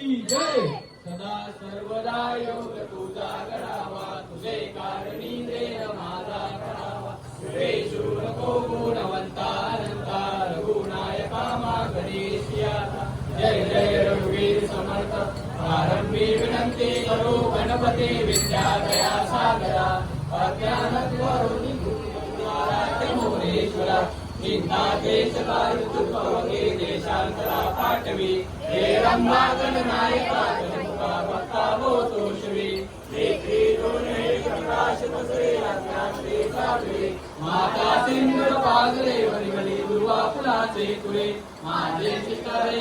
की जय। सदा सर्वदा योग तुझा करावा तुझे कारणी देह माझा करावा। रे नको गुणवंता अनंता रघुनायका मा गणेशिया जय जय रघुवीर समर्थ। प्रारंभी विनंती करो गणपती विद्या दया सागरा अज्ञानत्वरुणी मोरेश्वरा चिंता देश ऋतुपवगे देशांतरा पाठवी। माता सिंधू पागरे वरिवली दुर्वा फुलाचे तुरे माझे शिकारे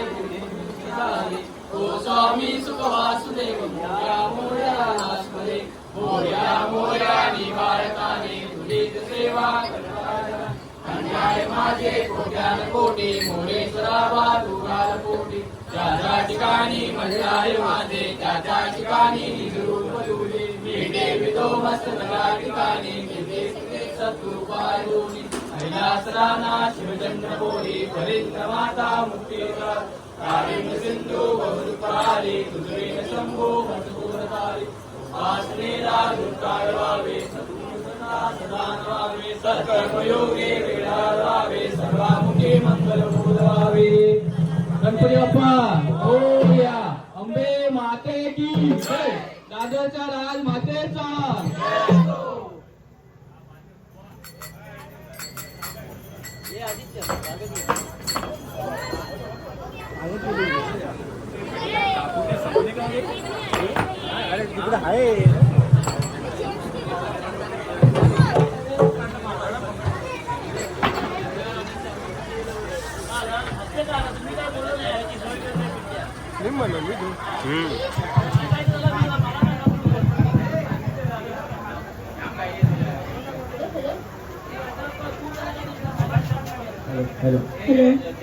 झाले ओ स्वामी सुख वासुदेव मोया मोया नाशमरे मोया मोया निवारकाने तुझी सेवा करता अन्याय माझे कोट्यान कोटी मोरेश्वरा बाजूगाल कोटी. त्या त्या ठिकाणी मंदिराय माझे त्या त्या ठिकाणी निजरूप तुझे मी देवितो मस्तका ठिकाणी निजे सत्कृपाय दोन्ही कैलासराना शिवचंद्र बोली परिंद्र माता मुक्तीचा. कालिंग सिंधू बहुदुपारी तुझरीन शंभो मजबूरतारी आसनेला दुष्काळ व्हावे सत्कर्मयोगे वेळावे सर्वामुखे मंगल बोलावे गणपती बाप्पा अंबे माते की दादरच्या राज मातेचा तिकडे आहे Limana, lindo. Hum. Hello. Hello.